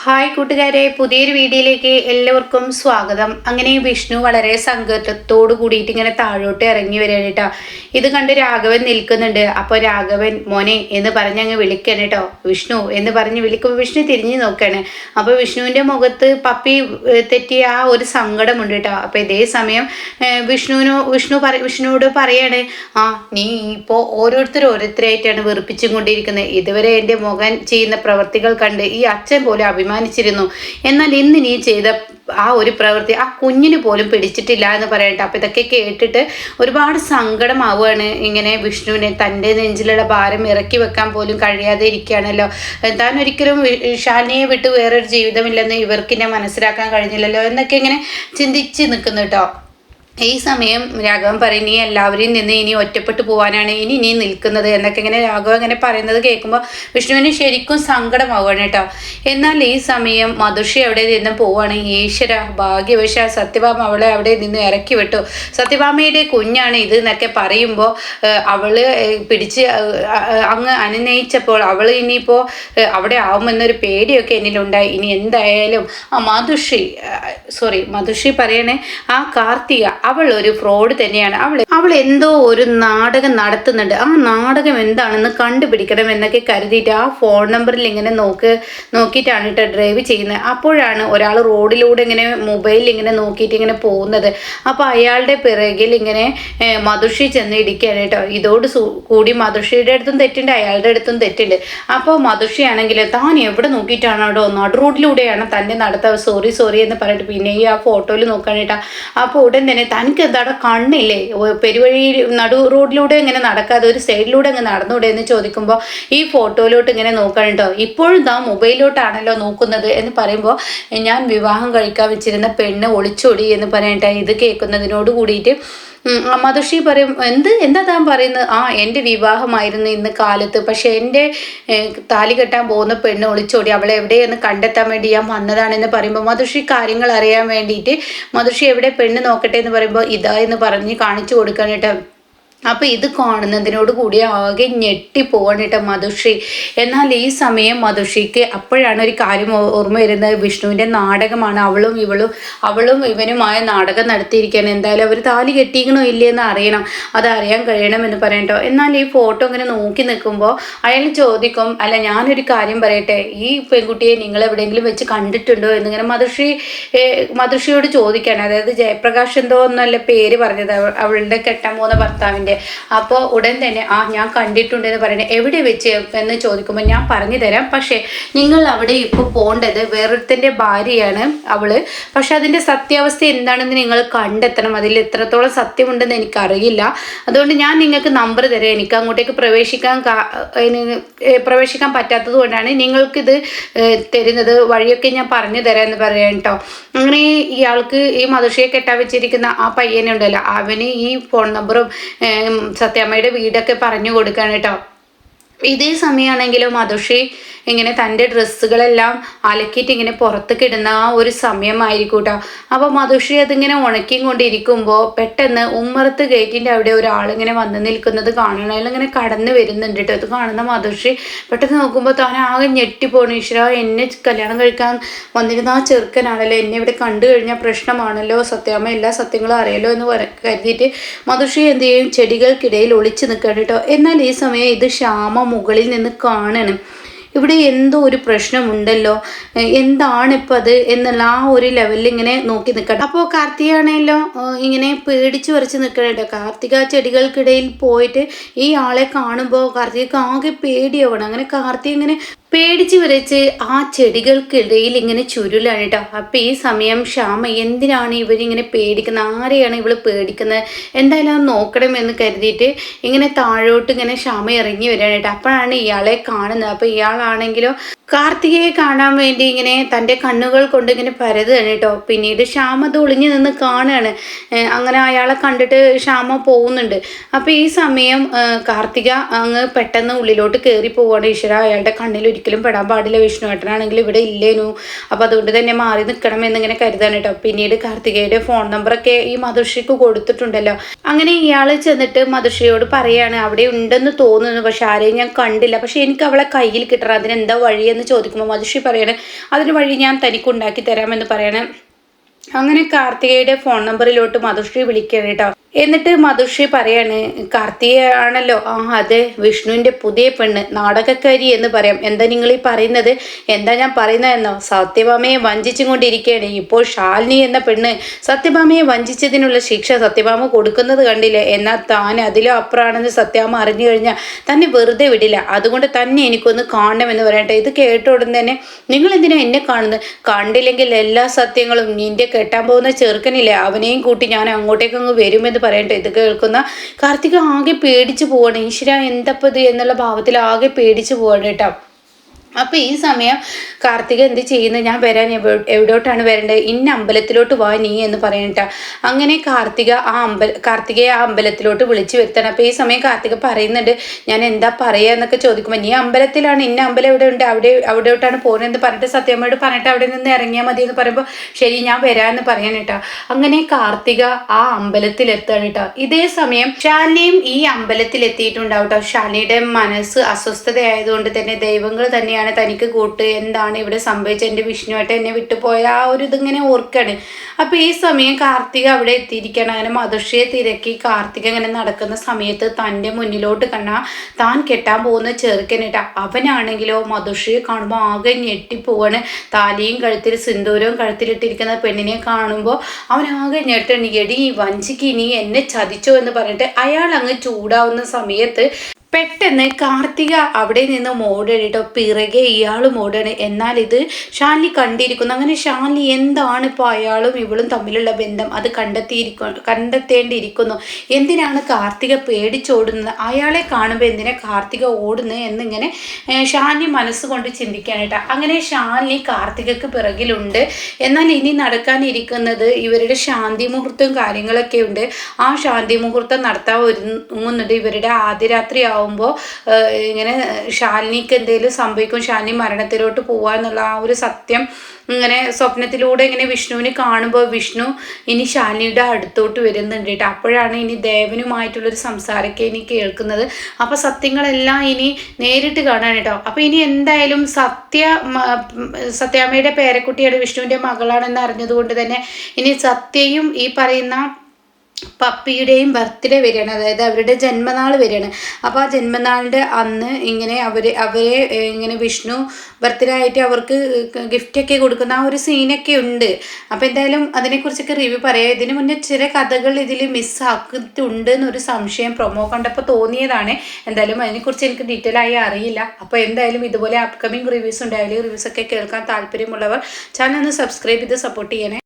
Hi കൂട്ടുകാരെ പുതിയൊരു വീഡിയോയിലേക്ക് എല്ലാവർക്കും സ്വാഗതം. അങ്ങനെ വിഷ്ണു വളരെ സങ്കടത്തോട് കൂടിയിട്ട് ഇങ്ങനെ താഴോട്ട് ഇറങ്ങി വരികയാണ് കേട്ടോ. ഇത് കണ്ട് രാഘവൻ നിൽക്കുന്നുണ്ട്. അപ്പോൾ രാഘവൻ മോനെ എന്ന് പറഞ്ഞ് അങ്ങ് വിളിക്കണം കേട്ടോ. വിഷ്ണു എന്ന് പറഞ്ഞ് വിളിക്കുമ്പോൾ വിഷ്ണു തിരിഞ്ഞു നോക്കുകയാണ്. അപ്പോൾ വിഷ്ണുവിന്റെ മുഖത്ത് പപ്പി തെറ്റിയ ആ ഒരു സങ്കടമുണ്ട് കേട്ടോ. അപ്പോൾ ഇതേ സമയം വിഷ്ണുവിനു വിഷ്ണു പറ വിഷ്ണുവോട് പറയാണ് ആ നീ ഇപ്പോൾ ഓരോരുത്തർ ഓരോരുത്തരായിട്ടാണ് വെറുപ്പിച്ചും കൊണ്ടിരിക്കുന്നത്. ഇതുവരെ എന്റെ മകൻ ചെയ്യുന്ന പ്രവർത്തികൾ കണ്ട് ഈ അച്ഛൻ പോലും അഭിമാനിച്ചിരുന്നു എന്നാൽ ഇന്ന് നീ ചെയ്ത ആ ഒരു പ്രവൃത്തി ആ കുഞ്ഞിന് പോലും പിടിച്ചിട്ടില്ല എന്ന് പറയട്ടെ. അപ്പം ഇതൊക്കെ കേട്ടിട്ട് ഒരുപാട് സങ്കടമാവുകയാണ് ഇങ്ങനെ വിഷ്ണുവിനെ തന്റെ നെഞ്ചിലുള്ള ഭാരം ഇറക്കി വെക്കാൻ പോലും കഴിയാതെ ഇരിക്കുകയാണല്ലോ. താൻ ഒരിക്കലും ഷാനിയെ വിട്ട് വേറൊരു ജീവിതമില്ലെന്ന് ഇവർക്കിനെ മനസ്സിലാക്കാൻ കഴിഞ്ഞില്ലല്ലോ എന്നൊക്കെ ഇങ്ങനെ ചിന്തിച്ച് നിൽക്കുന്നു കേട്ടോ. ഈ സമയം രാഘവൻ പറയും നീ എല്ലാവരെയും നിന്ന് ഇനി ഒറ്റപ്പെട്ടു പോകാനാണ് ഇനി നീ നിൽക്കുന്നത് എന്നൊക്കെ ഇങ്ങനെ രാഘവൻ ഇങ്ങനെ പറയുന്നത് കേൾക്കുമ്പോൾ വിഷ്ണുവിന് ശരിക്കും സങ്കടമാവുകയാണ് കേട്ടോ. എന്നാൽ ഈ സമയം മധുഷി അവിടെ നിന്ന് പോവാണ്. ഈശ്വര ഭാഗ്യവശ സത്യഭാമ അവളെ അവിടെ നിന്ന് ഇറക്കി വിട്ടു. സത്യഭാമയുടെ കുഞ്ഞാണ് ഇത് എന്നൊക്കെ പറയുമ്പോൾ അവൾ പിടിച്ച് അങ്ങ് അനുനയിച്ചപ്പോൾ അവൾ ഇനിയിപ്പോൾ അവിടെ ആവുമെന്നൊരു പേടിയൊക്കെ എന്നിലുണ്ടായി. ഇനി എന്തായാലും ആ മധുഷി സോറി മധുഷി പറയണേ ആ കാർത്തിക അവൾ ഒരു ഫ്രോഡ് തന്നെയാണ്. അവൾ അവൾ എന്തോ ഒരു നാടകം നടത്തുന്നുണ്ട്. ആ നാടകം എന്താണെന്ന് കണ്ടുപിടിക്കണം എന്നൊക്കെ കരുതിയിട്ട് ആ ഫോൺ നമ്പറിൽ ഇങ്ങനെ നോക്ക് നോക്കിയിട്ടാണ് കേട്ടോ ഡ്രൈവ് ചെയ്യുന്നത്. അപ്പോഴാണ് ഒരാൾ റോഡിലൂടെ ഇങ്ങനെ മൊബൈലിൽ ഇങ്ങനെ നോക്കിയിട്ട് ഇങ്ങനെ പോകുന്നത്. അപ്പോൾ അയാളുടെ പിറകിൽ ഇങ്ങനെ മധുഷി ചെന്ന് ഇടിക്കുകയാണ് കേട്ടോ. ഇതോട് കൂടി മധുഷിയുടെ അടുത്തും തെറ്റുണ്ട് അയാളുടെ അടുത്തും തെറ്റുണ്ട്. അപ്പോൾ മധുഷിയാണെങ്കിൽ താൻ എവിടെ നോക്കിയിട്ടാണ് നോക്കിയിട്ടാണോ നടു റോഡിലൂടെയാണ് തന്നെ നടത്താവ് സോറി സോറി എന്ന് പറഞ്ഞിട്ട് പിന്നെ ഈ ആ ഫോട്ടോയിൽ നോക്കാനായിട്ടാ അപ്പോൾ ഉടൻ തന്നെ തനിക്ക് എന്താണ് കണ്ണില്ലേ പെരുവഴി നടു റോഡിലൂടെ ഇങ്ങനെ നടക്കാതെ ഒരു സൈഡിലൂടെ അങ്ങ് നടന്നൂടെ എന്ന് ചോദിക്കുമ്പോൾ ഈ ഫോട്ടോയിലോട്ട് ഇങ്ങനെ നോക്കണുണ്ടോ ഇപ്പോഴും താ മൊബൈലിലോട്ടാണല്ലോ നോക്കുന്നത് എന്ന് പറയുമ്പോൾ ഞാൻ വിവാഹം കഴിക്കാൻ വെച്ചിരുന്ന പെണ്ണ് ഒളിച്ചോടി എന്ന് പറയട്ടെ ഇത് കേൾക്കുന്നതിനോട് കൂടിയിട്ട് മധുഷി പറയും എന്ത്? എന്താ താൻ പറയുന്നത്? ആ എന്റെ വിവാഹമായിരുന്നു ഇന്ന് കാലത്ത്. പക്ഷേ എന്റെ താലി കെട്ടാൻ പോകുന്ന പെണ്ണ് ഒളിച്ചോടി. അവളെ എവിടെയെന്ന് കണ്ടെത്താൻ വേണ്ടി ഞാൻ വന്നതാണെന്ന് പറയുമ്പോൾ മധുഷി കാര്യങ്ങൾ അറിയാൻ വേണ്ടിയിട്ട് മധുഷി എവിടെ പെണ്ണ് നോക്കട്ടെ എന്ന് പറയുമ്പോൾ ഇതാ എന്ന് പറഞ്ഞ് കാണിച്ചു കൊടുക്കാനായിട്ട് അപ്പോൾ ഇത് കാണുന്നതിനോട് കൂടി ആകെ ഞെട്ടിപ്പോവാണ് കേട്ടോ മധുഷി എന്നാൽ ഈ സമയം മധുഷിക്ക് അപ്പോഴാണ് ഒരു കാര്യം ഓർമ്മ വരുന്നത്. വിഷ്ണുവിന്റെ നാടകമാണ്. അവളും ഇവളും അവളും ഇവനുമായ നാടകം നടത്തിയിരിക്കുകയാണ്. എന്തായാലും അവർ താലി കെട്ടിക്കണോ ഇല്ലയെന്ന് അറിയണം. അത് അറിയാൻ കഴിയണം എന്ന് പറയട്ടോ എന്നാൽ ഈ ഫോട്ടോ ഇങ്ങനെ നോക്കി നിൽക്കുമ്പോൾ അയാൾ ചോദിക്കും അല്ല ഞാനൊരു കാര്യം പറയട്ടെ. ഈ പെൺകുട്ടിയെ നിങ്ങൾ എവിടെയെങ്കിലും വെച്ച് കണ്ടിട്ടുണ്ടോ? എന്നിങ്ങനെ മധുഷി മധുശ്രീയോട് ചോദിക്കാണ് അതായത് ജയപ്രകാശ് എന്തോ എന്നല്ല പേര് പറഞ്ഞത്. അവ- അവളുടെ കെട്ടാൻ പോകുന്ന ഭർത്താവിന്റെ അപ്പോൾ ഉടൻ തന്നെ ആ ഞാൻ കണ്ടിട്ടുണ്ട് എന്ന് പറയുന്നത് എവിടെ വെച്ച്? എന്ന് ചോദിക്കുമ്പോൾ ഞാൻ പറഞ്ഞു തരാം. പക്ഷേ നിങ്ങൾ അവിടെ ഇപ്പോൾ പോകേണ്ടത് വേറൊരുത്തന്റെ ഭാര്യയാണ് അവൾ. പക്ഷെ അതിന്റെ സത്യാവസ്ഥ എന്താണെന്ന് നിങ്ങൾ കണ്ടെത്തണം. അതിൽ എത്രത്തോളം സത്യമുണ്ടെന്ന് എനിക്കറിയില്ല. അതുകൊണ്ട് ഞാൻ നിങ്ങൾക്ക് നമ്പർ തരാം. എനിക്ക് അങ്ങോട്ടേക്ക് പ്രവേശിക്കാൻ പ്രവേശിക്കാൻ പറ്റാത്തത് കൊണ്ടാണ് നിങ്ങൾക്കിത് തരുന്നത്. വഴിയൊക്കെ ഞാൻ പറഞ്ഞു തരാം എന്ന് പറയാം കേട്ടോ. അങ്ങനെ ഇയാൾക്ക് ഈ മധുഷയെ കെട്ടാൻ വെച്ചിരിക്കുന്ന ആ പയ്യനുണ്ടല്ലോ. അവന് ഈ ഫോൺ നമ്പറും സത്യാമ്മയുടെ വീടൊക്കെ പറഞ്ഞു കൊടുക്കാൻ കേട്ടോ. ഇതേ സമയമാണെങ്കിലും മധുഷി ഇങ്ങനെ തന്റെ ഡ്രസ്സുകളെല്ലാം അലക്കിയിട്ട് ഇങ്ങനെ പുറത്തേക്ക് ഇടുന്ന ആ ഒരു സമയമായിരിക്കൂട്ട. കേട്ടോ അപ്പോൾ മധുഷി അതിങ്ങനെ ഉണക്കിയും കൊണ്ടിരിക്കുമ്പോൾ പെട്ടെന്ന് ഉമ്മറത്ത് ഗേറ്റിന്റെ അവിടെ ഒരാളിങ്ങനെ വന്ന് നിൽക്കുന്നത് കാണണം അയാൾ ഇങ്ങനെ കടന്നു വരുന്നുണ്ട് കേട്ടോ. ഇത് കാണുന്ന മധുഷി പെട്ടെന്ന് നോക്കുമ്പോൾ താൻ ആകെ ഞെട്ടിപ്പോണു. ഈശ്വര എന്നെ കല്യാണം കഴിക്കാൻ വന്നിരുന്ന ആ ചെറുക്കനാണല്ലോ. എന്നെ ഇവിടെ കണ്ടു കഴിഞ്ഞാൽ പ്രശ്നമാണല്ലോ. സത്യാമ്മ എല്ലാ സത്യങ്ങളും അറിയല്ലോ എന്ന് കരുതിയിട്ട് മധുഷി എന്ത് ചെയ്യും? ചെടികൾക്കിടയിൽ ഒളിച്ചു നിൽക്കണം കേട്ടോ. എന്നാൽ ഈ സമയം ഇത് ശ്യാമ മുകളിൽ നിന്ന് കാണണം. ഇവിടെ എന്തോ ഒരു പ്രശ്നമുണ്ടല്ലോ. എന്താണ് ഇപ്പം അത് എന്നുള്ള ആ ഒരു ലെവലിൽ ഇങ്ങനെ നോക്കി നിൽക്കണം. അപ്പോൾ കാർത്തികയാണല്ലോ ഏഹ് ഇങ്ങനെ പേടിച്ച് വരച്ച് നിൽക്കണേട്ടോ കാർത്തിക ചെടികൾക്കിടയിൽ പോയിട്ട് ഈ ആളെ കാണുമ്പോൾ കാർത്തികക്ക് ആകെ പേടിയാവണം. അങ്ങനെ കാർത്തിക ഇങ്ങനെ പേടിച്ച് വരച്ച് ആ ചെടികൾക്കിടയിൽ ഇങ്ങനെ ചുരുലാണ് കേട്ടോ അപ്പം ഈ സമയം ശ്യാമ എന്തിനാണ് ഇവരിങ്ങനെ പേടിക്കുന്നത്? ആരെയാണ് ഇവൾ പേടിക്കുന്നത്? എന്തായാലും അത് നോക്കണമെന്ന് കരുതിയിട്ട് ഇങ്ങനെ താഴോട്ട് ഇങ്ങനെ ക്ഷാമ ഇറങ്ങി വരികയാണ് കേട്ടോ അപ്പോഴാണ് ഇയാളെ കാണുന്നത്. അപ്പോൾ ഇയാളാണെങ്കിലോ കാർത്തികയെ കാണാൻ വേണ്ടി ഇങ്ങനെ തന്റെ കണ്ണുകൾ കൊണ്ട് ഇങ്ങനെ പരതുകയാണ് കേട്ടോ. പിന്നീട് ശ്യാമ ഒളിഞ്ഞു നിന്ന് കാണുകയാണ്. അങ്ങനെ അയാളെ കണ്ടിട്ട് ശ്യാമ പോകുന്നുണ്ട്. അപ്പോൾ ഈ സമയം കാർത്തിക അങ്ങ് പെട്ടെന്ന് ഉള്ളിലോട്ട് കയറി പോവുകയാണ്. ഈശ്വര അയാളുടെ കണ്ണിൽ ഒരിക്കലും പെടാൻ പാടില്ല. വിഷ്ണുവേട്ടനാണെങ്കിൽ ഇവിടെ ഇല്ലേനു. അപ്പോൾ അതുകൊണ്ട് തന്നെ മാറി നിൽക്കണം എന്നിങ്ങനെ കരുതാണ് കേട്ടോ. പിന്നീട് കാർത്തികയുടെ ഫോൺ നമ്പറൊക്കെ ഈ മധുശ്രീക്ക് കൊടുത്തിട്ടുണ്ടല്ലോ. അങ്ങനെ ഇയാൾ ചെന്നിട്ട് മധുശ്രീയോട് പറയാണ് അവിടെ ഉണ്ടെന്ന് തോന്നുന്നു. പക്ഷെ ആരെയും ഞാൻ കണ്ടില്ല. പക്ഷെ എനിക്ക് അവളെ കയ്യിൽ കിട്ടണം. അതിനെന്താ വഴിയെന്ന് ചോദിക്കുമ്പോൾ മധുഷി പറയണേ അതിന് വഴി ഞാൻ തനിക്ക് ഉണ്ടാക്കി തരാമെന്ന് പറയണേ. അങ്ങനെ കാർത്തികയുടെ ഫോൺ നമ്പറിലോട്ട് മധുശ്രീ വിളിക്കണം കേട്ടോ. എന്നിട്ട് മധുഷി പറയാണ് കാർത്തിക ആണല്ലോ ആ അതെ വിഷ്ണുവിന്റെ പുതിയ പെണ്ണ് നാടകക്കാരി എന്ന് പറയാം. എന്താ നിങ്ങൾ ഈ പറയുന്നത്? എന്താ ഞാൻ പറയുന്നതെന്നോ? സത്യഭാമയെ വഞ്ചിച്ചും കൊണ്ടിരിക്കുകയാണ്. ഇപ്പോൾ ശാലിനി എന്ന പെണ്ണ് സത്യഭാമയെ വഞ്ചിച്ചതിനുള്ള ശിക്ഷ സത്യഭാമ കൊടുക്കുന്നത് കണ്ടില്ലേ? എന്നാൽ താൻ അതിലും അപ്പുറമാണെന്ന് സത്യഭാമ അറിഞ്ഞു കഴിഞ്ഞാൽ തന്നെ വെറുതെ വിടില്ല. അതുകൊണ്ട് തന്നെ എനിക്കൊന്ന് കാണണമെന്ന് പറയട്ടെ ഇത് കേട്ട ഉടൻ തന്നെ നിങ്ങൾ എന്തിനാ എന്നെ കാണുന്നത്? കണ്ടില്ലെങ്കിൽ എല്ലാ സത്യങ്ങളും. നിന്റെ കെട്ടാൻ പോകുന്ന ചെറുക്കനില്ലേ? അവനെയും കൂട്ടി ഞാൻ അങ്ങോട്ടേക്കങ്ങ് വരുമെന്ന് പറയട്ടെ ഇത് കേൾക്കുന്ന കാർത്തിക ആകെ പേടിച്ചു പോവാണ്. ഈശ്വര എന്തപ്പത് എന്നുള്ള ഭാവത്തിൽ ആകെ പേടിച്ചു പോവാണ് കേട്ടോ. അപ്പോൾ ഈ സമയം കാർത്തിക എന്ത് ചെയ്യുന്നത് ഞാൻ വരാൻ എവിടോട്ടാണ് വരേണ്ടത് ഇന്ന അമ്പലത്തിലോട്ട് വാ നീ എന്ന് പറയണ്ട അങ്ങനെ കാർത്തിക ആ അമ്പല കാർത്തികയെ ആ അമ്പലത്തിലോട്ട് വിളിച്ചു വരുത്തണം. അപ്പോൾ ഈ സമയം കാർത്തിക പറയുന്നുണ്ട് ഞാൻ എന്താ പറയുക എന്നൊക്കെ ചോദിക്കുമ്പോൾ നീ അമ്പലത്തിലാണ്. ഇന്ന അമ്പലം ഇവിടെ ഉണ്ട് അവിടെ അവിടോട്ടാണ് പോകുന്നതെന്ന് പറഞ്ഞിട്ട് സത്യമ്മയോട് പറഞ്ഞിട്ട് അവിടെ നിന്ന് ഇറങ്ങിയാൽ മതി എന്ന് പറയുമ്പോൾ ശരി ഞാൻ വരാമെന്ന് പറയാൻ കേട്ടോ അങ്ങനെ കാർത്തിക ആ അമ്പലത്തിലെത്താണ് കേട്ടോ ഇതേ സമയം ശാലിനിയും ഈ അമ്പലത്തിൽ എത്തിയിട്ടുണ്ടാവും കേട്ടോ ശാലിനിയുടെ മനസ്സ് അസ്വസ്ഥതയായതുകൊണ്ട് തന്നെ ദൈവങ്ങൾ തന്നെയാണ് തനിക്ക് കൂട്ട്. എന്താണ് ഇവിടെ സംഭവിച്ചത്? എന്റെ വിഷ്ണുവായിട്ട് എന്നെ വിട്ടുപോയ ആ ഒരു ഇതിങ്ങനെ ഓർക്കാണ്. അപ്പോൾ ഈ സമയം കാർത്തിക അവിടെ എത്തിയിരിക്കുകയാണ്. അങ്ങനെ മധുഷയെ തിരക്കി കാർത്തിക ഇങ്ങനെ നടക്കുന്ന സമയത്ത് തന്റെ മുന്നിലോട്ട് കണ്ണ താൻ കെട്ടാൻ പോകുന്ന ചെറുക്കനിട്ട അവനാണെങ്കിലോ മധുഷയെ കാണുമ്പോൾ ആകെ ഞെട്ടിപ്പോവാണ്. താലിയും കഴുത്തിൽ സിന്ദൂരവും കഴുത്തിലിട്ടിരിക്കുന്ന പെണ്ണിനെ കാണുമ്പോൾ അവനാകെ ഞെട്ടണി. എടി വഞ്ചിക്ക് ഇനി എന്നെ ചതിച്ചോ എന്ന് പറഞ്ഞിട്ട് അയാൾ അങ്ങ് ചൂടാവുന്ന സമയത്ത് പെട്ടെന്ന് കാർത്തിക അവിടെ നിന്ന് മോടണിട്ടോ പിറകെ ഇയാളും ഓടണ് എന്നാൽ ഇത് ഷാലി കണ്ടിരിക്കുന്നു. അങ്ങനെ ഷാലി എന്താണ് ഇപ്പോൾ അയാളും ഇവളും തമ്മിലുള്ള ബന്ധം? അത് കണ്ടെത്തിയിരിക്കുന്നു കണ്ടെത്തേണ്ടിയിരിക്കുന്നു. എന്തിനാണ് കാർത്തിക പേടിച്ചോടുന്നത്? അയാളെ കാണുമ്പോൾ എന്തിനാ കാർത്തിക ഓടുന്നത് എന്നിങ്ങനെ ഷാലി മനസ്സുകൊണ്ട് ചിന്തിക്കാനായിട്ട്. അങ്ങനെ ഷാലി കാർത്തികക്ക് പിറകിലുണ്ട്. എന്നാൽ ഇനി നടക്കാനിരിക്കുന്നത് ഇവരുടെ ശാന്തി മുഹൂർത്തവും കാര്യങ്ങളൊക്കെ ഉണ്ട്. ആ ശാന്തി മുഹൂർത്തം നടത്താൻ ഒരുങ്ങുന്നത് ഇവരുടെ ആദ്യ രാത്രി ആവുമ്പോൾ ഇങ്ങനെ ശാലിനിക്ക് എന്തെങ്കിലും സംഭവിക്കും ശാലിനി മരണത്തിലോട്ട് പോവാന്നുള്ള ആ ഒരു സത്യം ഇങ്ങനെ സ്വപ്നത്തിലൂടെ ഇങ്ങനെ വിഷ്ണുവിനെ കാണുമ്പോൾ വിഷ്ണു ഇനി ശാലിനിയുടെ അടുത്തോട്ട് വരുന്നുണ്ട് കേട്ടോ. അപ്പോഴാണ് ഇനി ദേവനുമായിട്ടുള്ളൊരു സംസാരമൊക്കെ ഇനി കേൾക്കുന്നത്. അപ്പോൾ സത്യങ്ങളെല്ലാം ഇനി നേരിട്ട് കാണാൻ കേട്ടോ. അപ്പോൾ ഇനി എന്തായാലും സത്യ സത്യാമ്മയുടെ പേരക്കുട്ടിയാണ് വിഷ്ണുവിന്റെ മകളാണെന്ന് അറിഞ്ഞതുകൊണ്ട് തന്നെ ഇനി സത്യയും ഈ പറയുന്ന പപ്പിയുടെയും ബർത്ത്ഡേ വരികയാണ്. അതായത് അവരുടെ ജന്മനാൾ വരികയാണ്. അപ്പോൾ ആ ജന്മനാളിന്റെ അന്ന് ഇങ്ങനെ അവർ അവരെ ഇങ്ങനെ വിഷ്ണു ബർത്ത്ഡേ ആയിട്ട് അവർക്ക് ഗിഫ്റ്റൊക്കെ കൊടുക്കുന്ന ആ ഒരു സീനൊക്കെ ഉണ്ട്. അപ്പോൾ എന്തായാലും അതിനെക്കുറിച്ചൊക്കെ റിവ്യൂ പറയാം. ഇതിന് മുന്നേ ചില കഥകൾ ഇതിൽ മിസ്സാക്കിയിട്ടുണ്ട് എന്നൊരു സംശയം പ്രൊമോ കണ്ടപ്പോൾ തോന്നിയതാണ്. എന്തായാലും അതിനെക്കുറിച്ച് എനിക്ക് ഡീറ്റെയിൽ ആയി അറിയില്ല. അപ്പോൾ എന്തായാലും ഇതുപോലെ അപ്കമിങ് റിവ്യൂസ് ഉണ്ടായാലും റിവ്യൂസൊക്കെ കേൾക്കാൻ താല്പര്യമുള്ളവർ ചാനൽ ഒന്ന് സബ്സ്ക്രൈബ് ചെയ്ത് സപ്പോർട്ട് ചെയ്യണേ.